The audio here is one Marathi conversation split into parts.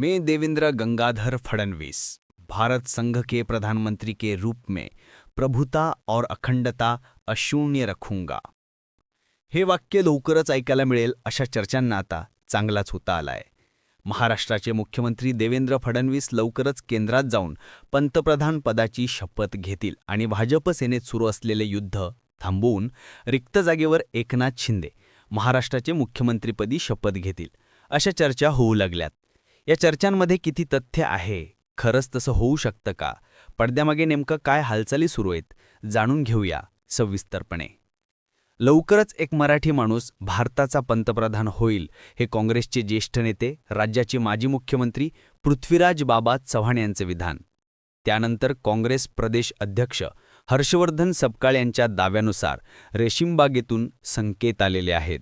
मैं देवेंद्र गंगाधर फडणवीस भारत संघ के प्रधानमंत्री के रूप में प्रभुता और अखंडता अशून्य रखूंगा। हे वाक्य लवकरच ऐकायला मिळेल अशा चर्चांना आता चांगलाच होता आलाय. महाराष्ट्राचे मुख्यमंत्री देवेंद्र फडणवीस लवकरच केंद्रात जाऊन पंतप्रधान पदाची शपथ घेतील आणि भाजप सेनेत सुरू असलेले युद्ध थांबवून रिक्त जागेवर एकनाथ शिंदे महाराष्ट्राचे मुख्यमंत्रीपदी शपथ घेतील. अशा चर्चा होऊ लागल्यात. या चर्चांमध्ये किती तथ्य आहे? खरंच तसं होऊ शकतं का? पडद्यामागे नेमकं काय हालचाली सुरू आहेत? जाणून घेऊया सविस्तरपणे. लवकरच एक मराठी माणूस भारताचा पंतप्रधान होईल हे काँग्रेसचे ज्येष्ठ नेते राज्याचे माजी मुख्यमंत्री पृथ्वीराज बाबा चव्हाण यांचे विधान. त्यानंतर काँग्रेस प्रदेश अध्यक्ष हर्षवर्धन सपकाळ यांच्या दाव्यानुसार रेशीमबागेतून संकेत आलेले आहेत.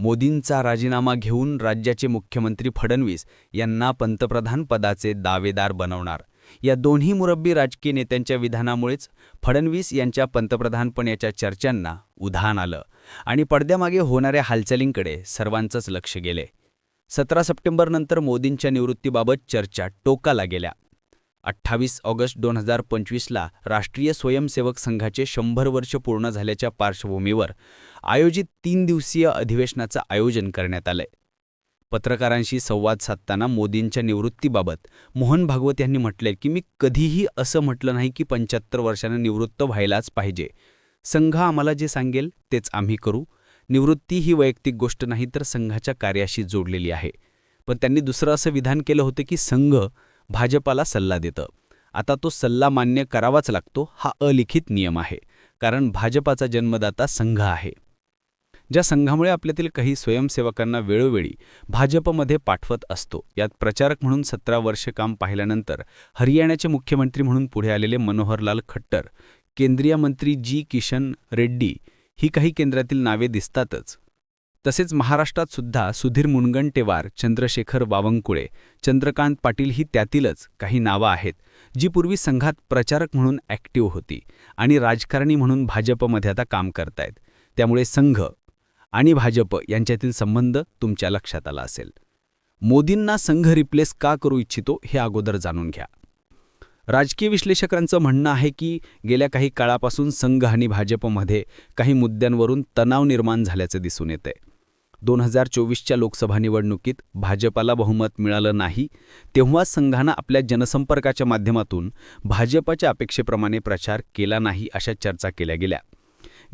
मोदींचा राजीनामा घेऊन राज्याचे मुख्यमंत्री फडणवीस यांना पंतप्रधान पदाचे दावेदार बनवणार. या दोन्ही मुरब्बी राजकीय नेत्यांच्या विधानामुळेच फडणवीस यांच्या पंतप्रधानपणाच्या चर्चांना उधाण आलं आणि पडद्यामागे होणाऱ्या हालचालींकडे सर्वांचंच लक्ष गेले. सतरा सप्टेंबरनंतर मोदींच्या निवृत्तीबाबत चर्चा टोकाला गेल्या. अठ्ठावीस ऑगस्ट दोन हजार पंचवीसला राष्ट्रीय स्वयंसेवक संघाचे शंभर वर्ष पूर्ण झाल्याच्या पार्श्वभूमीवर आयोजित तीन दिवसीय अधिवेशनाचं आयोजन करण्यात आलंय. पत्रकारांशी संवाद साधताना मोदींच्या निवृत्तीबाबत मोहन भागवत यांनी म्हटलंय की मी कधीही असं म्हटलं नाही की पंच्याहत्तर वर्षानं निवृत्त व्हायलाच पाहिजे. संघ आम्हाला जे सांगेल तेच आम्ही करू. निवृत्ती ही वैयक्तिक गोष्ट नाही तर संघाच्या कार्याशी जोडलेली आहे. पण त्यांनी दुसरं असं विधान केलं होतं की संघ भाजपाला सल्ला देतं. आता तो सल्ला मान्य करावाच लागतो हा अलिखित नियम आहे कारण भाजपाचा जन्मदाता संघ आहे. ज्या संघामुळे आपल्यातील काही स्वयंसेवकांना वेळोवेळी भाजपमध्ये पाठवत असतो यात प्रचारक म्हणून सतरा वर्ष काम पाहिल्यानंतर हरियाणाचे मुख्यमंत्री म्हणून पुढे आलेले मनोहरलाल खट्टर केंद्रीय मंत्री जी किशन रेड्डी ही काही केंद्रातील नावे दिसतातच. तसेच महाराष्ट्रात सुद्धा सुधीर मुनगंटेवार चंद्रशेखर वावंकुळे चंद्रकांत पाटील ही त्यातीलच काही नावं आहेत जी पूर्वी संघात प्रचारक म्हणून ॲक्टिव्ह होती आणि राजकारणी म्हणून भाजपमध्ये आता काम करतायत. त्यामुळे संघ आणि भाजप यांच्यातील संबंध तुमच्या लक्षात आला असेल. मोदींना संघ रिप्लेस का करू इच्छितो हे अगोदर जाणून घ्या. राजकीय विश्लेषकांचं म्हणणं आहे की गेल्या काही काळापासून संघ आणि भाजपमध्ये काही मुद्द्यांवरून तणाव निर्माण झाल्याचं दिसून येतंय. दोन हजार चोवीसच्या लोकसभा निवडणुकीत भाजपाला बहुमत मिळालं नाही तेव्हा संघानं आपल्या जनसंपर्काच्या माध्यमातून भाजपाच्या अपेक्षेप्रमाणे प्रचार केला नाही अशा चर्चा केल्या गेल्या.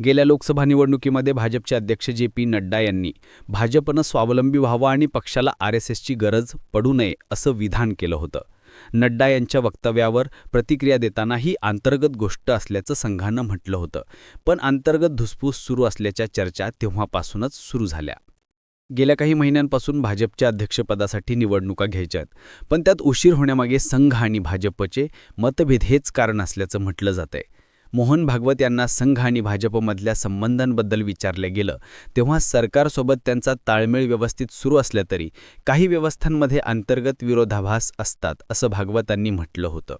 गेल्या लोकसभा निवडणुकीमध्ये भाजपचे अध्यक्ष जे पी नड्डा यांनी भाजपनं स्वावलंबी व्हावं आणि पक्षाला आर एस एसची गरज पडू नये असं विधान केलं होतं. नड्डा यांच्या वक्तव्यावर प्रतिक्रिया देताना ही अंतर्गत गोष्ट असल्याचं संघानं म्हटलं होतं पण अंतर्गत धुसफूस सुरू असल्याच्या चर्चा तेव्हापासूनच सुरू झाल्या. गेल्या काही महिन्यांपासून भाजपच्या अध्यक्षपदासाठी निवडणुका घ्यायच्यात पण त्यात उशीर होण्यामागे संघ आणि भाजपचे मतभेद हेच कारण असल्याचं म्हटलं जातंय. मोहन भागवत यांना संघ आणि भाजपमधल्या संबंधांबद्दल विचारलं गेलं तेव्हा सरकारसोबत त्यांचा ताळमेळ व्यवस्थित सुरू असल्या तरी काही व्यवस्थांमध्ये अंतर्गत विरोधाभास असतात असं भागवतांनी म्हटलं होतं.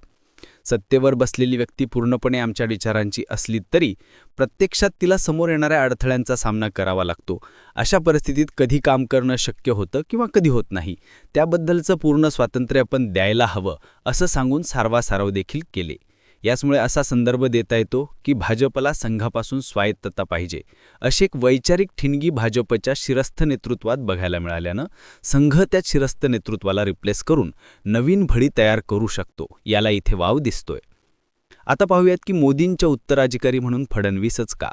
सत्तेवर बसलेली व्यक्ती पूर्णपणे आमच्या विचारांची असली तरी प्रत्यक्षात तिला समोर येणाऱ्या अडथळ्यांचा सामना करावा लागतो. अशा परिस्थितीत कधी काम करणं शक्य होतं किंवा कधी होत नाही त्याबद्दलचं पूर्ण स्वातंत्र्य आपण द्यायला हवं असं सांगून सारवासारव देखील केले. याचमुळे असा संदर्भ देता येतो की भाजपला संघापासून स्वायत्तता पाहिजे. अशी एक वैचारिक ठिणगी भाजपच्या शिरस्थ नेतृत्वात बघायला मिळाल्यानं संघ त्या शिरस्थ नेतृत्वाला रिप्लेस करून नवीन भडी तयार करू शकतो याला इथे वाव दिसतोय. आता पाहूयात की मोदींच्या उत्तराधिकारी म्हणून फडणवीसच का?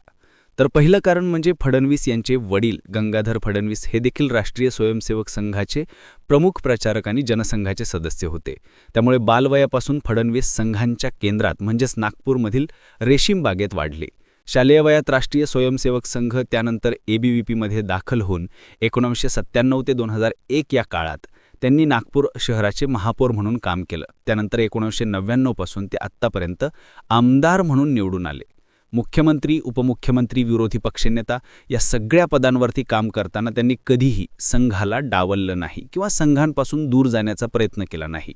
तर पहिलं कारण म्हणजे फडणवीस यांचे वडील गंगाधर फडणवीस हे देखील राष्ट्रीय स्वयंसेवक संघाचे प्रमुख प्रचारक आणि जनसंघाचे सदस्य होते. त्यामुळे बालवयापासून फडणवीस संघांच्या केंद्रात म्हणजेच नागपूरमधील रेशीमबागेत वाढले. शालेय वयात राष्ट्रीय स्वयंसेवक संघ त्यानंतर एबीव्हीपीमध्ये दाखल होऊन एकोणीसशे सत्त्याण्णव ते दोन हजार एक या काळात त्यांनी नागपूर शहराचे महापौर म्हणून काम केलं. त्यानंतर एकोणीसशे नव्याण्णवपासून ते आत्तापर्यंत आमदार म्हणून निवडून आले. मुख्यमंत्री उपमुख्यमंत्री विरोधी पक्षनेता या सगळ्या पदांवरती काम करताना त्यांनी कधीही संघाला डावललं नाही किंवा संघांपासून दूर जाण्याचा प्रयत्न केला नाही.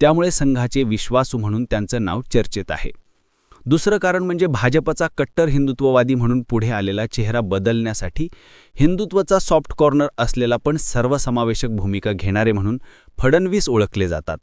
त्यामुळे संघाचे विश्वासू म्हणून त्यांचं नाव चर्चेत आहे. दुसरं कारण म्हणजे भाजपचा कट्टर हिंदुत्ववादी म्हणून पुढे आलेला चेहरा बदलण्यासाठी हिंदुत्वाचा सॉफ्ट कॉर्नर असलेला पण सर्वसमावेशक भूमिका घेणारे म्हणून फडणवीस ओळखले जातात.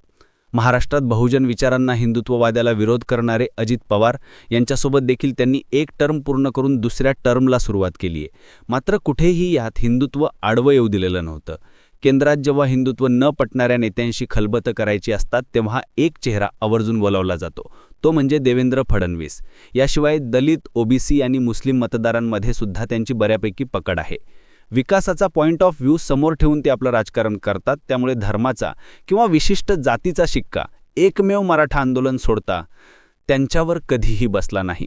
महाराष्ट्रात बहुजन विचारांना हिंदुत्ववाद्याला विरोध करणारे अजित पवार यांच्यासोबत देखील त्यांनी एक टर्म पूर्ण करून दुसऱ्या टर्मला सुरुवात केली आहे. मात्र कुठेही यात हिंदुत्व आडवं येऊ दिलेलं नव्हतं. केंद्रात जेव्हा हिंदुत्व न पटणाऱ्या नेत्यांशी खलबतं करायची असतात तेव्हा एक चेहरा आवर्जून बोलावला जातो. तो म्हणजे देवेंद्र फडणवीस. याशिवाय दलित ओबीसी आणि मुस्लिम मतदारांमध्ये सुद्धा त्यांची बऱ्यापैकी पकड आहे. विकासाचा पॉइंट ऑफ व्ह्यू समोर ठेवून ते आपलं राजकारण करतात त्यामुळे धर्माचा किंवा विशिष्ट जातीचा शिक्का एकमेव मराठा आंदोलन सोडता त्यांच्यावर कधीही बसला नाही.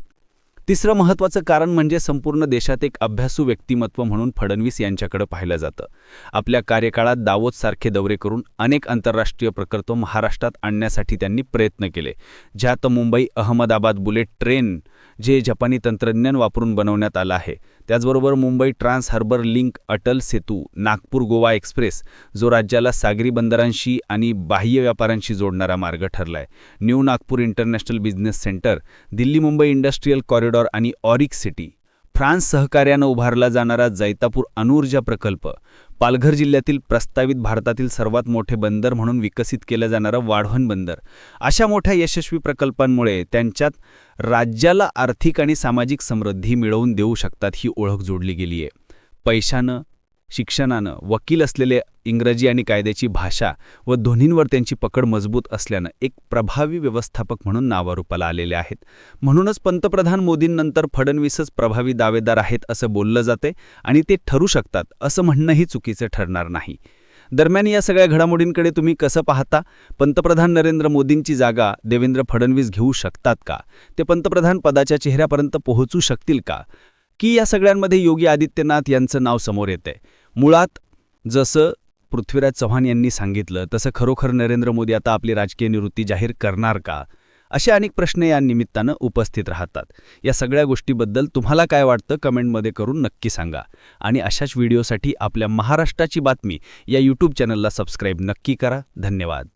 तिसरं महत्त्वाचं कारण म्हणजे संपूर्ण देशात एक अभ्यासू व्यक्तिमत्व म्हणून फडणवीस यांच्याकडे पाहिलं जातं. आपल्या कार्यकाळात दावोदसारखे दौरे करून अनेक आंतरराष्ट्रीय प्रकल्प महाराष्ट्रात आणण्यासाठी त्यांनी प्रयत्न केले ज्यात मुंबई अहमदाबाद बुलेट ट्रेन जे जपानी तंत्रज्ञान वापरून बनवण्यात आलं आहे त्याचबरोबर Mumbai trans harbour link Atal Setu Nagpur Goa express जो राज्याला सागरी बंदरांशी आणि बाह्य व्यापाऱ्यांशी जोडणारा मार्ग ठरलाय. New Nagpur international business centre Delhi Mumbai industrial corridor आणि ऑरिक सिटी फ्रान्स सहकार्यानं उभारला जाणारा जैतापूर अणुऊर्जा प्रकल्प पालघर जिल्ह्यातील प्रस्तावित भारतातील सर्वात मोठे बंदर म्हणून विकसित केलं जाणारं वाढवण बंदर. अशा मोठ्या यशस्वी प्रकल्पांमुळे त्यांच्यात राज्याला आर्थिक आणि सामाजिक समृद्धी मिळवून देऊ शकतात ही ओळख जोडली गेली आहे पैशानं शिक्षणानं वकील असलेले इंग्रजी आणि कायद्याची भाषा व दोन्हींवर त्यांची पकड मजबूत असल्यानं एक प्रभावी व्यवस्थापक म्हणून नावारूपाला आलेले आहेत. म्हणूनच पंतप्रधान मोदींनंतर फडणवीसच प्रभावी दावेदार आहेत असं बोललं जाते आणि ते ठरू शकतात असं म्हणणंही चुकीचं ठरणार नाही. दरम्यान या सगळ्या घडामोडींकडे तुम्ही कसं पाहता? पंतप्रधान नरेंद्र मोदींची जागा देवेंद्र फडणवीस घेऊ शकतात का? ते पंतप्रधान पदाच्या चेहऱ्यापर्यंत पोहोचू शकतील का? की या सगळ्यांमध्ये योगी आदित्यनाथ यांचं नाव समोर येतंय? मुळात जसं पृथ्वीराज चव्हाण यांनी सांगितलं तसं खरोखर नरेंद्र मोदी आता आपली राजकीय निवृत्ती जाहीर करणार का? असे अनेक प्रश्न या निमित्तानं उपस्थित राहतात. या सगळ्या गोष्टीबद्दल तुम्हाला काय वाटतं कमेंटमध्ये करून नक्की सांगा. आणि अशाच व्हिडिओसाठी आपल्या महाराष्ट्राची बातमी या यूट्यूब चॅनलला सबस्क्राईब नक्की करा. धन्यवाद.